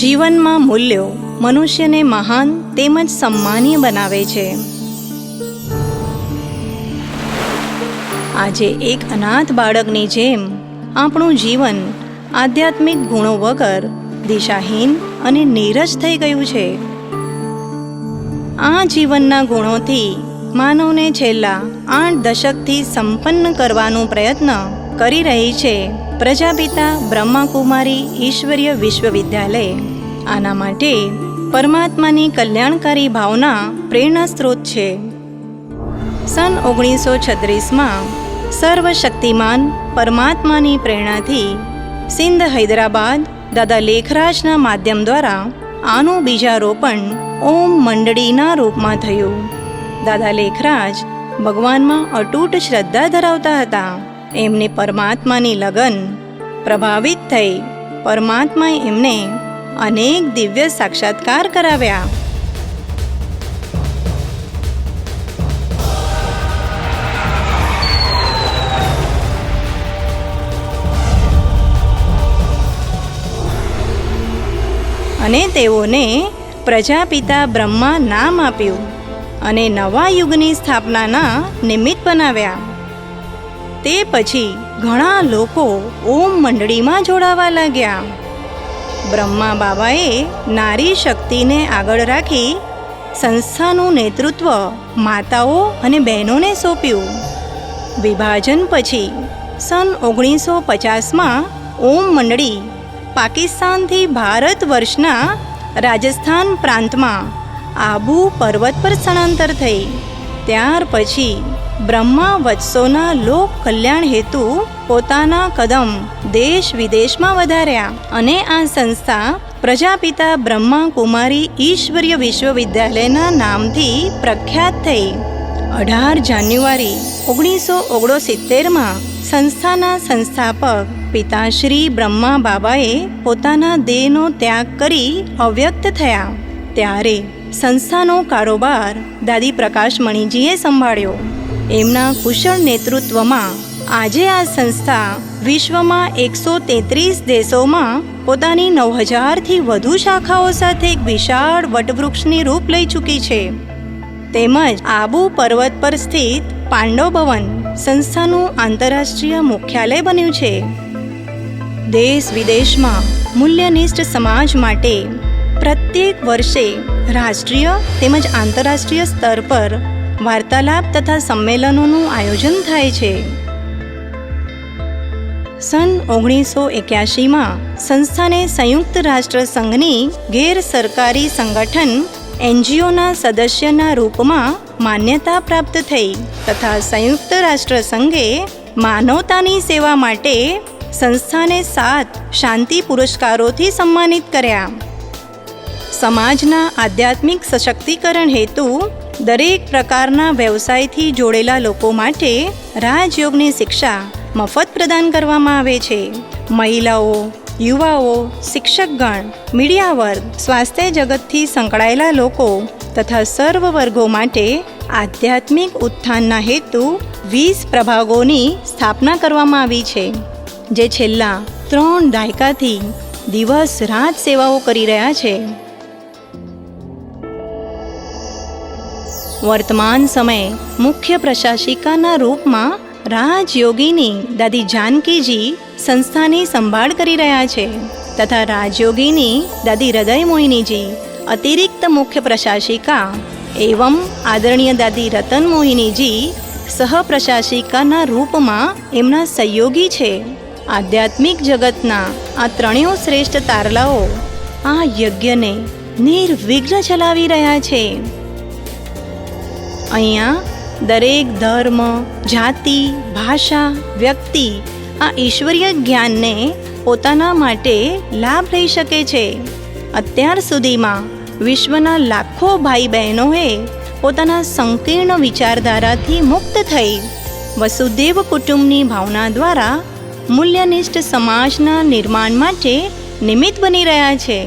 જીવનમાં મૂલ્યો મનુષ્યને મહાન તેમજ સન્માનીય બનાવે છે. આજે એક અનાથ બાળકની જેમ આપણું જીવન આધ્યાત્મિક ગુણો વગર દિશાહીન અને નીરજ થઈ ગયું છે. આ જીવનના ગુણોથી માનવને છેલ્લા આઠ દશકથી સંપન્ન કરવાનો પ્રયત્ન કરી રહી છે. પ્રજાપિતા બ્રહ્માકુમારી ઈશ્વરીય વિશ્વવિદ્યાલય. આના માટે પરમાત્માની કલ્યાણકારી ભાવના પ્રેરણા સ્ત્રોત છે. સન ઓગણીસો છત્રીસમાં સર્વશક્તિમાન પરમાત્માની પ્રેરણાથી સિંધ હૈદરાબાદ દાદા લેખરાજના માધ્યમ દ્વારા આનું બીજારોપણ ઓમ મંડળીના રૂપમાં થયું. દાદા લેખરાજ ભગવાનમાં અતૂટ શ્રદ્ધા ધરાવતા હતા. એમને પરમાત્માની લગન પ્રભાવિત થઈ. પરમાત્માએ એમને અનેક દિવ્ય સાક્ષાત્કાર કરાવ્યા. અને તેઓને પ્રજાપિતા બ્રહ્મા નામ આપ્યું અને નવા યુગની સ્થાપનાના નિમિત્ત બનાવ્યા. તે પછી ઘણા લોકો ઓમ મંડળીમાં જોડાવા લાગ્યા. બ્રહ્મા બાબાએ નારી શક્તિને આગળ રાખી સંસ્થાનું નેતૃત્વ માતાઓ અને બહેનોને સોંપ્યું. વિભાજન પછી સન ઓગણીસો પચાસમાં ઓમ મંડળી પાકિસ્તાનથી ભારત વર્ષના રાજસ્થાન પ્રાંતમાં આબુ પર્વત પર સ્થળાંતર થઈ. ત્યાર પછી બ્રહ્મા વત્સોના લોક કલ્યાણ હેતુ પોતાના કદમ દેશ વિદેશમાં વધાર્યા અને આ સંસ્થા પ્રજાપિતા બ્રહ્મા કુમારી ઈશ્વરીય વિશ્વવિદ્યાલયના નામથી પ્રખ્યાત થઈ. અઢાર જાન્યુઆરી ઓગણીસો ઓગણસિત્તેરમાં સંસ્થાના સંસ્થાપક પિતાશ્રી બ્રહ્મા બાબાએ પોતાના દેહનો ત્યાગ કરી અવ્યક્ત થયા. ત્યારે સંસ્થાનો કારોબાર દાદી પ્રકાશ મણીજીએ સંભાળ્યો. એમના કુશળ નેતૃત્વમાં આજે આ સંસ્થા વિશ્વમાં એકસો તેત્રીસ દેશોમાં પોતાની નવ હજારથી વધુ શાખાઓ સાથે એક વિશાળ વટવૃક્ષની રૂપ લઈ ચૂકી છે. તેમજ આબુ પર્વત પર સ્થિત પાંડવ ભવન સંસ્થાનું આંતરરાષ્ટ્રીય મુખ્યાલય બન્યું છે. દેશ વિદેશમાં મૂલ્યનિષ્ઠ સમાજ માટે પ્રત્યેક વર્ષે રાષ્ટ્રીય તેમજ આંતરરાષ્ટ્રીય સ્તર પર વાર્તાલાપ તથા સંમેલનોનું આયોજન થાય છે. સન ઓગણીસો એક્યાસીમાં સંસ્થાને સંયુક્ત રાષ્ટ્ર સંઘની ગેર સરકારી સંગઠન એનજીઓના સદસ્યના રૂપમાં માન્યતા પ્રાપ્ત થઈ તથા સંયુક્ત રાષ્ટ્ર સંઘે માનવતાની સેવા માટે સંસ્થાને સાત શાંતિ પુરસ્કારોથી સન્માનિત કર્યા. સમાજના આધ્યાત્મિક સશક્તિકરણ હેતુ દરેક પ્રકારના વ્યવસાયથી જોડેલા લોકો માટે રાજયોગની શિક્ષા મફત પ્રદાન કરવામાં આવે છે. મહિલાઓ, યુવાઓ, શિક્ષકગણ, મીડિયા વર્ગ, સ્વાસ્થ્ય જગતથી સંકળાયેલા લોકો તથા સર્વ વર્ગો માટે આધ્યાત્મિક ઉત્થાનના હેતુ વીસ પ્રભાગોની સ્થાપના કરવામાં આવી છે. જે છેલ્લા ત્રણ દાયકાથી દિવસ રાત સેવાઓ કરી રહ્યા છે. વર્તમાન સમયે મુખ્ય પ્રશાસિકાના રૂપમાં રાજયોગીની દાદી જાનકીજી સંસ્થાની સંભાળ કરી રહ્યા છે તથા રાજયોગીની દાદી હૃદય મોહિનીજી અતિરિક્ત મુખ્ય પ્રશાસિકા એવં આદરણીય દાદી રતન મોહિનીજી સહપ્રશાસિકાના રૂપમાં એમના સહયોગી છે. આધ્યાત્મિક જગતના આ ત્રણેય શ્રેષ્ઠ તારલાઓ આ યજ્ઞને નિર્વિઘ્ન ચલાવી રહ્યા છે. અહીંયા દરેક ધર્મ, જાતિ, ભાષા, વ્યક્તિ આ ઈશ્વરીય જ્ઞાનને પોતાના માટે લાભ લઈ શકે છે. અત્યાર સુધીમાં વિશ્વના લાખો ભાઈ બહેનોએ પોતાના સંકીર્ણ વિચારધારાથી મુક્ત થઈ વસુદેવ કુટુંબની ભાવના દ્વારા મૂલ્યનિષ્ઠ સમાજના નિર્માણ માટે નિમિત્ત બની રહ્યા છે.